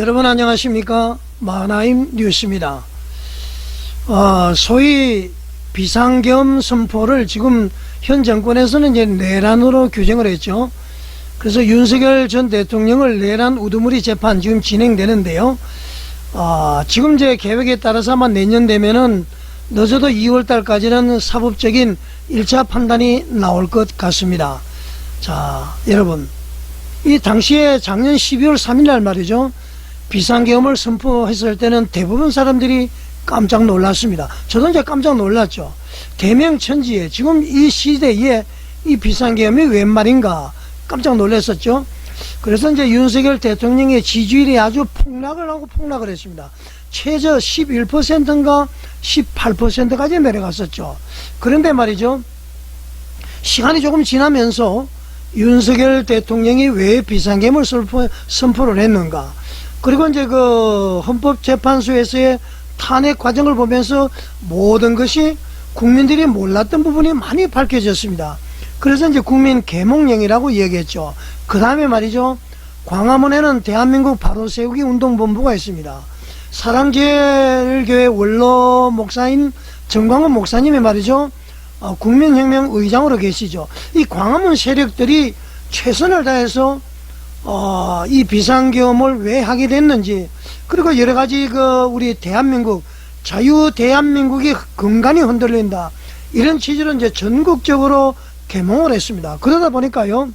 여러분 안녕하십니까 마나임 뉴스입니다 어, 소위 비상겸 선포를 지금 현 정권에서는 이제 내란으로 규정을 했죠 그래서 윤석열 전 대통령을 내란 우두머리 재판 지금 진행되는데요 아, 지금 제 계획에 따라서 아마 내년 되면은 늦어도 2월 달까지는 사법적인 1차 판단이 나올 것 같습니다. 자, 여러분. 이 당시에 작년 12월 3일 날 말이죠. 비상계엄을 선포했을 때는 대부분 사람들이 깜짝 놀랐습니다. 저도 이제 깜짝 놀랐죠. 대명천지에 지금 이 시대에 이 비상계엄이 웬 말인가 깜짝 놀랐었죠. 그래서 이제 윤석열 대통령의 지지율이 아주 폭락을 하고 폭락을 했습니다. 최저 11%인가 18%까지 내려갔었죠. 그런데 말이죠. 시간이 조금 지나면서 윤석열 대통령이 왜 비상계엄을 선포, 선포를 했는가. 그리고 이제 그 헌법재판소에서의 탄핵 과정을 보면서 모든 것이 국민들이 몰랐던 부분이 많이 밝혀졌습니다. 그래서 이제 국민 계몽령이라고 얘기했죠. 그 다음에 말이죠. 광화문에는 대한민국 바로 세우기 운동본부가 있습니다. 사랑제일교회 원로 목사인 정광훈 목사님이 말이죠. 어, 국민혁명 의장으로 계시죠. 이 광화문 세력들이 최선을 다해서 어, 이 비상계엄을 왜 하게 됐는지 그리고 여러 가지 그 우리 대한민국 자유 대한민국이 근간이 흔들린다 이런 취지로 이제 전국적으로 개몽을 했습니다. 그러다 보니까요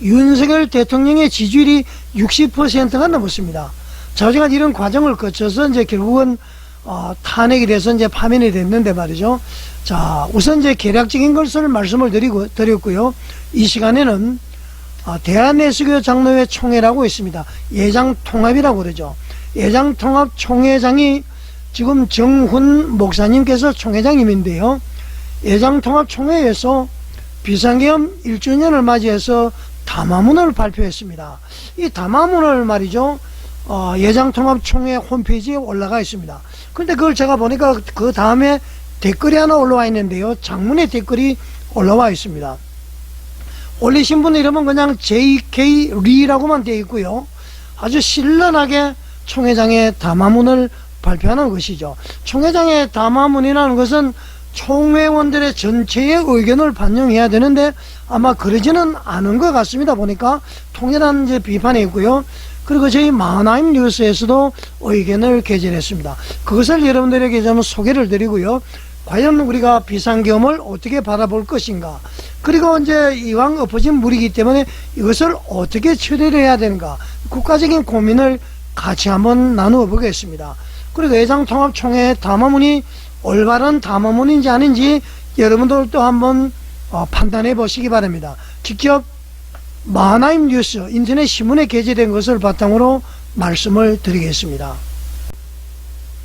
윤석열 대통령의 지지율이 60%가 넘었습니다. 자주간 이런 과정을 거쳐서 이제 결국은 어, 탄핵이 돼서 이제 파면이 됐는데 말이죠. 자, 우선 이제 계략적인 것을 말씀을 드리고, 드렸고요. 이 시간에는 어, 대한예수교 장로회 총회라고 있습니다. 예장 통합이라고 그러죠. 예장 통합 총회장이 지금 정훈 목사님께서 총회장님인데요. 예장 통합 총회에서 비상계엄 1주년을 맞이해서 담화문을 발표했습니다. 이 담화문을 말이죠. 어, 예장통합총회 홈페이지에 올라가 있습니다. 근데 그걸 제가 보니까 그 다음에 댓글이 하나 올라와 있는데요. 장문의 댓글이 올라와 있습니다. 올리신 분 이름은 그냥 JK 리라고만 되어 있고요. 아주 신랄하게 총회장의 담화문을 발표하는 것이죠. 총회장의 담화문이라는 것은 총회원들의 전체의 의견을 반영해야 되는데 아마 그러지는 않은 것 같습니다. 보니까 통일한 이제 비판이 있고요. 그리고 저희 마나임 뉴스에서도 의견을 게재했습니다. 그것을 여러분들에게 좀 소개를 드리고요. 과연 우리가 비상계엄을 어떻게 바라볼 것인가. 그리고 이제 이왕 엎어진 물이기 때문에 이것을 어떻게 처리를 해야 되는가. 국가적인 고민을 같이 한번 나누어 보겠습니다. 그리고 외장통합총회 담화문이 올바른 담화문인지 아닌지 여러분들도 한번 어, 판단해 보시기 바랍니다. 직접 마나임 뉴스 인터넷 신문에 게재된 것을 바탕으로 말씀을 드리겠습니다.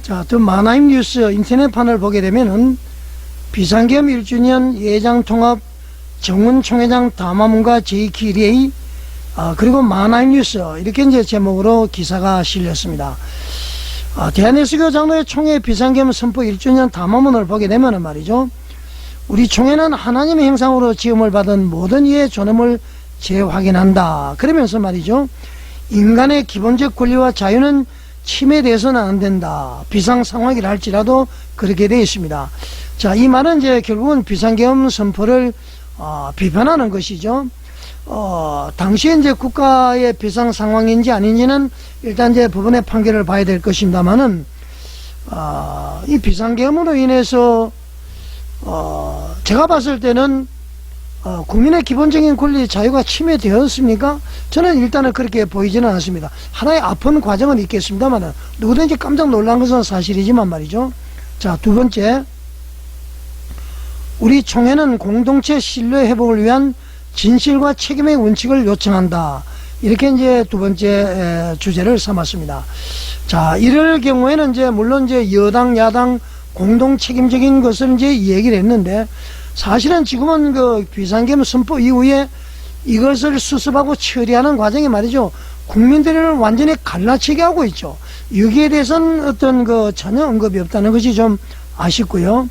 자, 또 마나임 뉴스 인터넷판을 보게 되면은 비상계엄 1주년 예장통합 정훈 총회장 담화문과 JK리에 아, 그리고 마나임 뉴스 이렇게 이제 제목으로 기사가 실렸습니다. 아, 대한예수교 장로회 총회 비상계엄 선포 1주년 담화문을 보게 되면은 말이죠. 우리 총회는 하나님의 형상으로 지음을 받은 모든 이의 존엄을 재확인한다. 그러면서 말이죠. 인간의 기본적 권리와 자유는 침해돼서는 안 된다. 비상 상황이라 할지라도 그렇게 되어 있습니다. 자, 이 말은 이제 결국은 비상계엄 선포를 어, 비판하는 것이죠. 어, 당시에 이제 국가의 비상 상황인지 아닌지는 일단 이제 법원의 판결을 봐야 될 것입니다만은 어, 이 비상계엄으로 인해서 어, 제가 봤을 때는 어, 국민의 기본적인 권리 자유가 침해되었습니까? 저는 일단은 그렇게 보이지는 않습니다. 하나의 아픈 과정은 있겠습니다만 누구든지 깜짝 놀란 것은 사실이지만 말이죠. 자, 두 번째 우리 총회는 공동체 신뢰 회복을 위한 진실과 책임의 원칙을 요청한다. 이렇게 이제 두 번째 에, 주제를 삼았습니다. 자, 이럴 경우에는 이제 물론 이제 여당 야당 공동 책임적인 것을 이제 얘기를 했는데 사실은 지금은 그 비상계엄 선포 이후에 이것을 수습하고 처리하는 과정이 말이죠. 국민들을 완전히 갈라치게 하고 있죠. 여기에 대해서는 어떤 그 전혀 언급이 없다는 것이 좀 아쉽고요.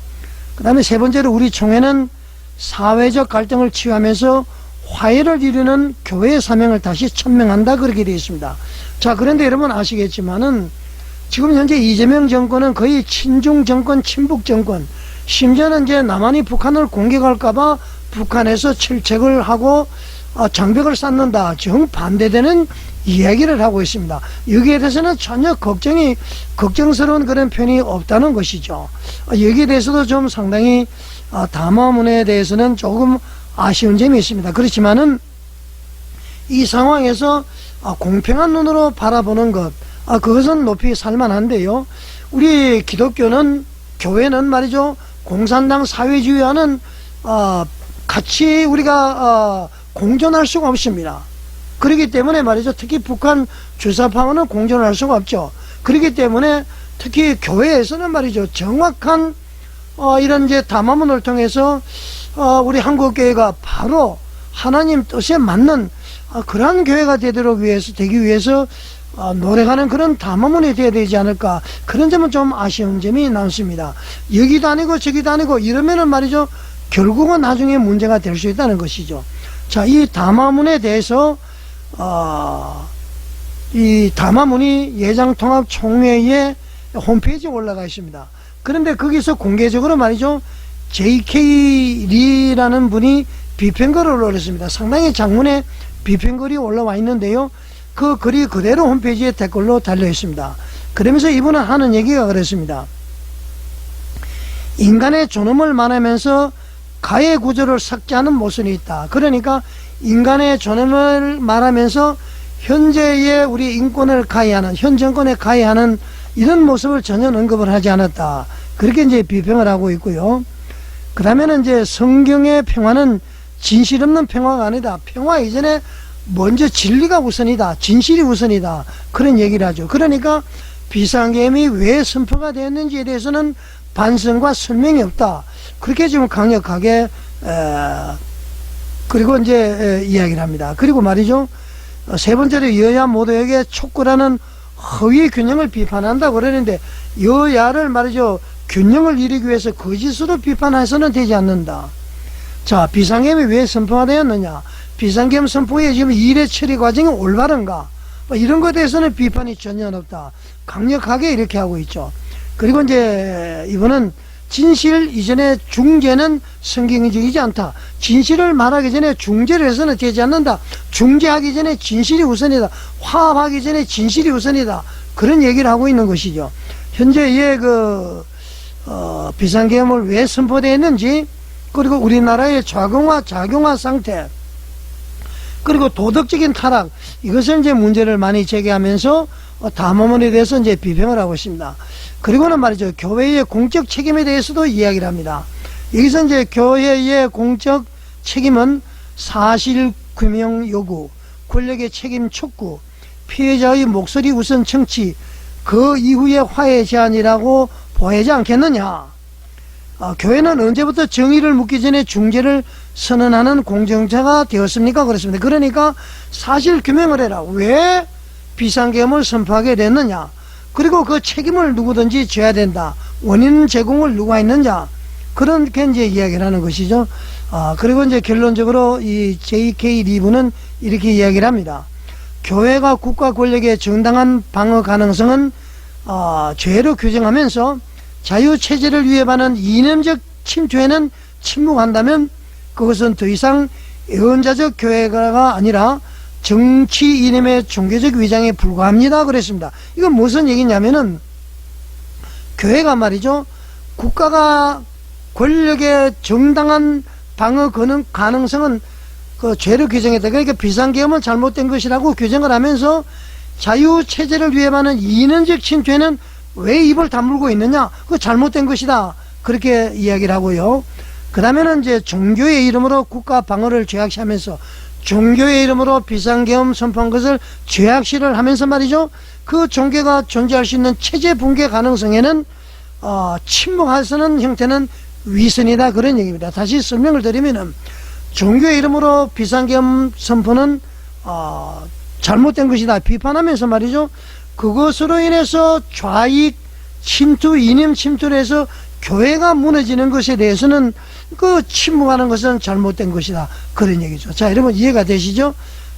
그 다음에 세 번째로 우리 총회는 사회적 갈등을 치유하면서 화해를 이루는 교회의 사명을 다시 천명한다 그렇게 되어 있습니다. 자 그런데 여러분 아시겠지만은 지금 현재 이재명 정권은 거의 친중 정권, 친북 정권, 심지어는 이제 남한이 북한을 공격할까봐 북한에서 철책을 하고 어, 장벽을 쌓는다. 정 반대되는 이야기를 하고 있습니다. 여기에 대해서는 전혀 걱정이, 걱정스러운 그런 편이 없다는 것이죠. 어, 여기에 대해서도 좀 상당히 어, 담화문에 대해서는 조금 아쉬운 점이 있습니다. 그렇지만은 이 상황에서 아, 공평한 눈으로 바라보는 것, 아, 그것은 높이 살만한데요. 우리 기독교는, 교회는 말이죠. 공산당 사회주의와는, 어, 같이 우리가, 어, 공존할 수가 없습니다. 그렇기 때문에 말이죠. 특히 북한 주사파와는 공존할 수가 없죠. 그렇기 때문에 특히 교회에서는 말이죠. 정확한, 어, 이런 이제 담화문을 통해서, 어, 우리 한국교회가 바로 하나님 뜻에 맞는 어, 그러한 교회가 되도록 위해서, 되기 위해서 어, 노력하는 그런 담화문이 되어야 되지 않을까 그런 점은 좀 아쉬운 점이 남습니다. 여기도 아니고 저기도 아니고 이러면은 말이죠 결국은 나중에 문제가 될 수 있다는 것이죠. 자, 이 담화문에 대해서 어, 이 담화문이 예장통합총회의 홈페이지에 올라가 있습니다. 그런데 거기서 공개적으로 말이죠 J.K. 리라는 분이 비평글을 올렸습니다. 상당히 장문에 비평글이 올라와 있는데요. 그 글이 그대로 홈페이지에 댓글로 달려 있습니다. 그러면서 이분은 하는 얘기가 그랬습니다. 인간의 존엄을 말하면서 가해 구조를 삭제하는 모순이 있다. 그러니까 인간의 존엄을 말하면서 현재의 우리 인권을 가해하는, 현 정권에 가해하는 이런 모습을 전혀 언급을 하지 않았다. 그렇게 이제 비평을 하고 있고요. 그 다음에는 이제 성경의 평화는 진실 없는 평화가 아니다. 평화 이전에 먼저 진리가 우선이다. 진실이 우선이다. 그런 얘기를 하죠. 그러니까 비상계엄이 왜 선포가 되었는지에 대해서는 반성과 설명이 없다. 그렇게 지금 강력하게 에, 그리고 이제 에, 이야기를 합니다. 그리고 말이죠. 어, 세 번째로 여야 모두에게 촉구라는 허위 균형을 비판한다 그러는데 여야를 말이죠. 균형을 이루기 위해서 거짓으로 비판해서는 되지 않는다. 자, 비상계엄이 왜 선포가 되었느냐? 비상계엄 선포에 지금 일의 처리 과정이 올바른가? 뭐 이런 것에 대해서는 비판이 전혀 없다. 강력하게 이렇게 하고 있죠. 그리고 이제 이번은 진실 이전에 중재는 성경적이지 않다. 진실을 말하기 전에 중재를 해서는 되지 않는다. 중재하기 전에 진실이 우선이다. 화합하기 전에 진실이 우선이다. 그런 얘기를 하고 있는 것이죠. 현재의 그, 어, 비상계엄을 왜 선포되었는지, 그리고 우리나라의 좌경화, 작용화 상태, 그리고 도덕적인 타락, 이것을 이제 문제를 많이 제기하면서 어, 담화문에 대해서 이제 비평을 하고 있습니다. 그리고는 말이죠. 교회의 공적 책임에 대해서도 이야기를 합니다. 여기서 이제 교회의 공적 책임은 사실 규명 요구, 권력의 책임 촉구, 피해자의 목소리 우선 청취, 그 이후에 화해 제안이라고 보이지 않겠느냐? 어, 교회는 언제부터 정의를 묻기 전에 중재를 선언하는 공정자가 되었습니까? 그렇습니다. 그러니까 사실 규명을 해라. 왜 비상계엄을 선포하게 됐느냐? 그리고 그 책임을 누구든지 져야 된다. 원인 제공을 누가 했느냐? 그렇게 이제 이야기를 하는 것이죠. 아, 그리고 이제 결론적으로 이 JK 리브는 이렇게 이야기를 합니다. 교회가 국가 권력의 정당한 방어 가능성은 어, 죄로 규정하면서 자유체제를 위협하는 이념적 침투에는 침묵한다면 그것은 더 이상 예언자적 교회가 아니라 정치 이념의 종교적 위장에 불과합니다. 그랬습니다. 이건 무슨 얘기냐면은 교회가 말이죠. 국가가 권력의 정당한 방어 거는 가능성은 그 죄로 규정했다. 그러니까 비상계엄은 잘못된 것이라고 규정을 하면서 자유체제를 위협하는 이념적 침투에는 왜 입을 다물고 있느냐? 그거 잘못된 것이다. 그렇게 이야기를 하고요. 그 다음에는 이제 종교의 이름으로 국가 방어를 죄악시하면서 종교의 이름으로 비상계엄 선포한 것을 죄악시를 하면서 말이죠. 그 종교가 존재할 수 있는 체제 붕괴 가능성에는 어, 침묵할 수는 형태는 위선이다 그런 얘기입니다. 다시 설명을 드리면은 종교의 이름으로 비상계엄 선포는 어, 잘못된 것이다 비판하면서 말이죠. 그것으로 인해서 좌익 침투, 이념 침투를 해서 교회가 무너지는 것에 대해서는 그 침묵하는 것은 잘못된 것이다. 그런 얘기죠. 자, 여러분 이해가 되시죠?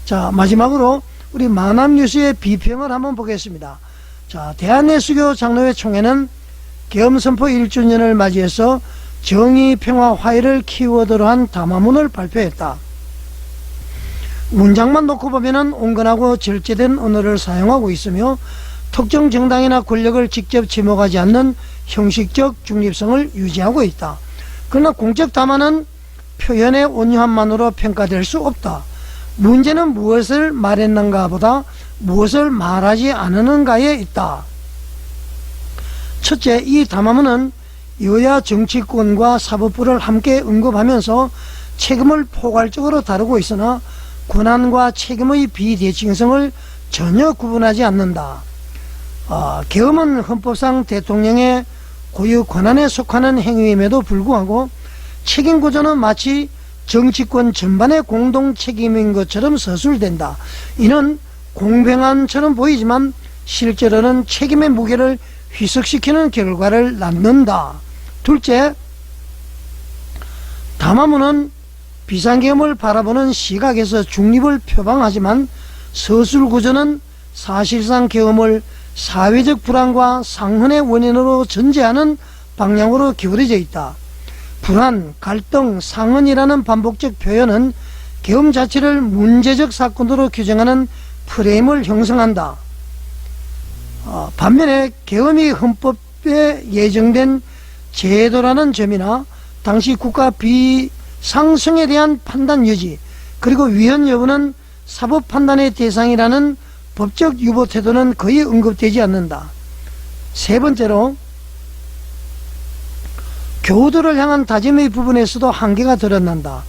자, 마지막으로 우리 만남뉴스의 비평을 한번 보겠습니다. 자, 대한예수교 장로회 총회는 계엄선포 1주년을 맞이해서 정의, 평화, 화해를 키워드로 한 담화문을 발표했다. 문장만 놓고 보면은 온건하고 절제된 언어를 사용하고 있으며 특정 정당이나 권력을 직접 지목하지 않는 형식적 중립성을 유지하고 있다. 그러나 공적 담화는 표현의 온유함만으로 평가될 수 없다. 문제는 무엇을 말했는가 보다 무엇을 말하지 않았는가에 있다. 첫째, 이 담화문은 여야 정치권과 사법부를 함께 언급하면서 책임을 포괄적으로 다루고 있으나 권한과 책임의 비대칭성을 전혀 구분하지 않는다. 어, 계엄은 헌법상 대통령의 고유 권한에 속하는 행위임에도 불구하고 책임 구조는 마치 정치권 전반의 공동 책임인 것처럼 서술된다. 이는 공평함처럼 보이지만 실제로는 책임의 무게를 희석시키는 결과를 낳는다. 둘째, 담화문은 비상계엄을 바라보는 시각에서 중립을 표방하지만 서술 구조는 사실상 계엄을 사회적 불안과 상흔의 원인으로 전제하는 방향으로 기울어져 있다. 불안, 갈등, 상흔이라는 반복적 표현은 계엄 자체를 문제적 사건으로 규정하는 프레임을 형성한다. 어, 반면에 계엄이 헌법에 예정된 제도라는 점이나 당시 국가 비상승에 대한 판단 여지 그리고 위헌 여부는 사법 판단의 대상이라는 법적 유보 태도는 거의 언급되지 않는다. 세 번째로 교우들을 향한 다짐의 부분에서도 한계가 드러난다.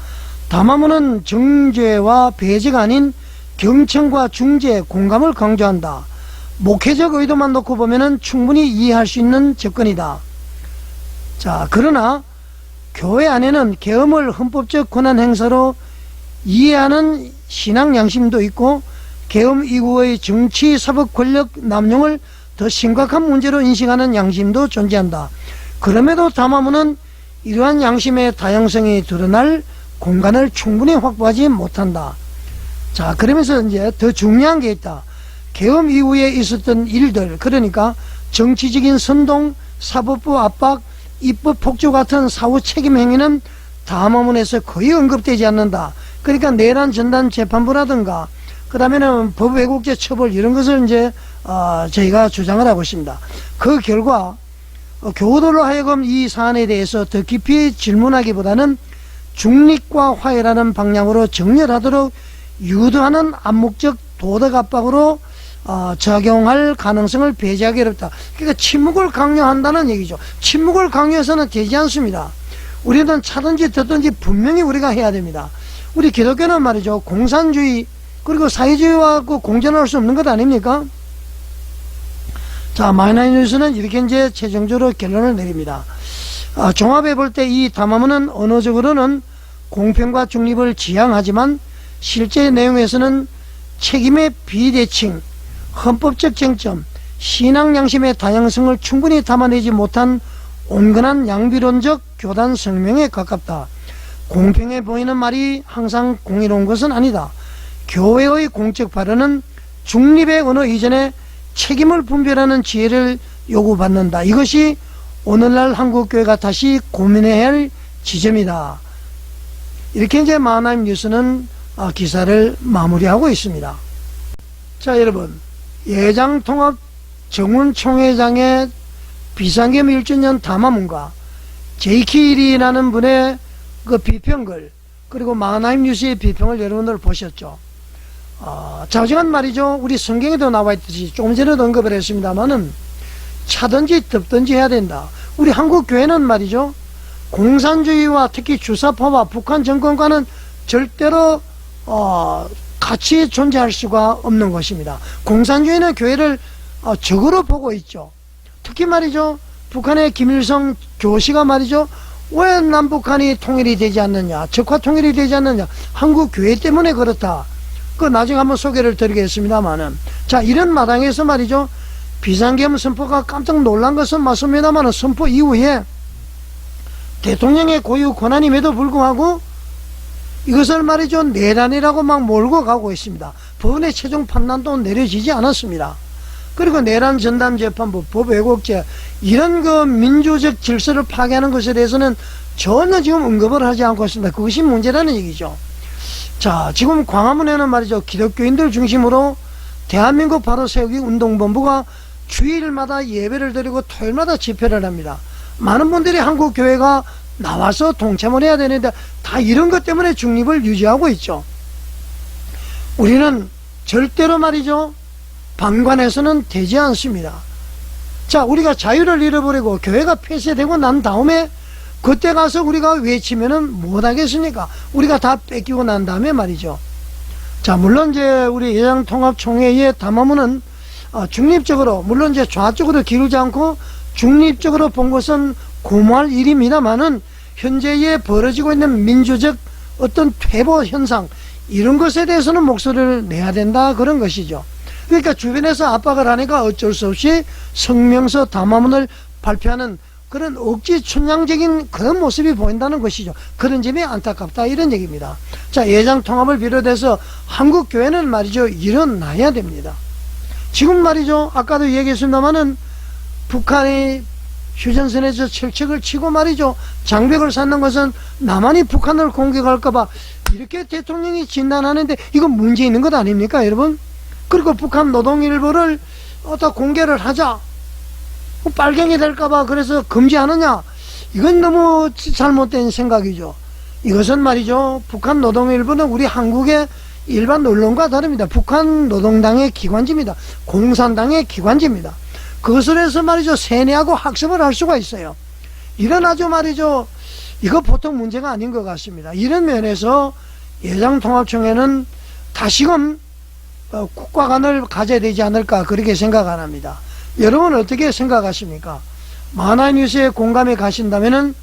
담화문은 정죄와 배제가 아닌 경청과 중재, 공감을 강조한다. 목회적 의도만 놓고 보면 충분히 이해할 수 있는 접근이다. 자, 그러나 교회 안에는 계엄을 헌법적 권한 행사로 이해하는 신앙 양심도 있고 계엄 이후의 정치 사법 권력 남용을 더 심각한 문제로 인식하는 양심도 존재한다. 그럼에도 담화문은 이러한 양심의 다양성이 드러날 공간을 충분히 확보하지 못한다. 자, 그러면서 이제 더 중요한 게 있다. 계엄 이후에 있었던 일들, 그러니까 정치적인 선동, 사법부 압박, 입법 폭주 같은 사후 책임 행위는 담화문에서 거의 언급되지 않는다. 그러니까 내란 전담 재판부라든가 그 다음에는 법 왜곡죄 처벌 이런 것을 이제 어, 저희가 주장을 하고 있습니다. 그 결과 어, 교우들로 하여금 이 사안에 대해서 더 깊이 질문하기보다는 중립과 화해라는 방향으로 정렬하도록 유도하는 암묵적 도덕 압박으로 어, 적용할 가능성을 배제하기 어렵다. 그러니까 침묵을 강요한다는 얘기죠. 침묵을 강요해서는 되지 않습니다. 우리는 차든지 듣든지 분명히 우리가 해야 됩니다. 우리 기독교는 말이죠. 공산주의 그리고 사회주의와 그 공존할 수 없는 것 아닙니까? 자, 마이너뉴스는 이렇게 이제 최종적으로 결론을 내립니다. 아, 종합해 볼 때 이 담화문은 언어적으로는 공평과 중립을 지향하지만 실제 내용에서는 책임의 비대칭, 헌법적 쟁점, 신앙 양심의 다양성을 충분히 담아내지 못한 온건한 양비론적 교단 성명에 가깝다. 공평해 보이는 말이 항상 공의로운 것은 아니다. 교회의 공적 발언은 중립의 언어 이전에 책임을 분별하는 지혜를 요구받는다. 이것이 오늘날 한국교회가 다시 고민해야 할 지점이다. 이렇게 이제 마하나임 뉴스는 아, 기사를 마무리하고 있습니다. 자, 여러분. 예장통합 정훈 총회장의 비상겸 1주년 담화문과 제이키일이라는 분의 그 비평글, 그리고 마하나임 뉴스의 비평을 여러분들 보셨죠. 어, 자중한 말이죠. 우리 성경에도 나와 있듯이 조금 전에도 언급을 했습니다만은 차든지 덥든지 해야 된다. 우리 한국 교회는 말이죠. 공산주의와 특히 주사파와 북한 정권과는 절대로 어, 같이 존재할 수가 없는 것입니다. 공산주의는 교회를 어, 적으로 보고 있죠. 특히 말이죠. 북한의 김일성 교시가 말이죠. 왜 남북한이 통일이 되지 않느냐, 적화 통일이 되지 않느냐, 한국 교회 때문에 그렇다. 그 나중에 한번 소개를 드리겠습니다만은 자 이런 마당에서 말이죠 비상계엄 선포가 깜짝 놀란 것은 맞습니다만은 선포 이후에 대통령의 고유 권한임에도 불구하고 이것을 말이죠 내란이라고 막 몰고 가고 있습니다. 법원의 최종 판단도 내려지지 않았습니다. 그리고 내란 전담 재판부, 법 왜곡죄 이런 그 민주적 질서를 파괴하는 것에 대해서는 전혀 지금 언급을 하지 않고 있습니다. 그것이 문제라는 얘기죠. 자, 지금 광화문에는 말이죠 기독교인들 중심으로 대한민국 바로 세우기 운동본부가 주일마다 예배를 드리고 토요일마다 집회를 합니다. 많은 분들이 한국 교회가 나와서 동참을 해야 되는데 다 이런 것 때문에 중립을 유지하고 있죠. 우리는 절대로 말이죠. 방관해서는 되지 않습니다. 자, 우리가 자유를 잃어버리고 교회가 폐쇄되고 난 다음에 그때 가서 우리가 외치면은 못하겠습니까? 우리가 다 뺏기고 난 다음에 말이죠. 자, 물론 이제 우리 예장통합총회의 담화문은 어, 중립적으로, 물론 이제 좌쪽으로 기울지 않고 중립적으로 본 것은 고무할 일입니다만은 현재에 벌어지고 있는 민주적 어떤 퇴보 현상, 이런 것에 대해서는 목소리를 내야 된다, 그런 것이죠. 그러니까 주변에서 압박을 하니까 어쩔 수 없이 성명서 담화문을 발표하는 그런 억지 춘향적인 그런 모습이 보인다는 것이죠. 그런 점이 안타깝다 이런 얘기입니다. 자 예장 통합을 비롯해서 한국 교회는 말이죠 일어나야 됩니다. 지금 말이죠 아까도 얘기했습니다마는 북한이 휴전선에서 철책을 치고 말이죠 장벽을 쌓는 것은 남한이 북한을 공격할까봐 이렇게 대통령이 진단하는데 이건 문제 있는 것 아닙니까 여러분? 그리고 북한 노동일보를 어디다 공개를 하자. 뭐 빨갱이 될까봐 그래서 금지하느냐. 이건 너무 잘못된 생각이죠. 이것은 말이죠. 북한 노동일보는 우리 한국의 일반 언론과 다릅니다. 북한 노동당의 기관지입니다. 공산당의 기관지입니다. 그것을 해서 말이죠. 세뇌하고 학습을 할 수가 있어요. 이런 아주 말이죠. 이거 보통 문제가 아닌 것 같습니다. 이런 면에서 예장통합청에는 다시금 어, 국가관을 가져야 되지 않을까 그렇게 생각 안 합니다. 여러분 어떻게 생각하십니까? 만화뉴스에 공감해 가신다면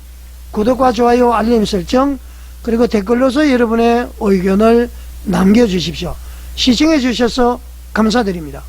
구독과 좋아요, 알림 설정, 그리고 댓글로서 여러분의 의견을 남겨주십시오. 시청해 주셔서 감사드립니다.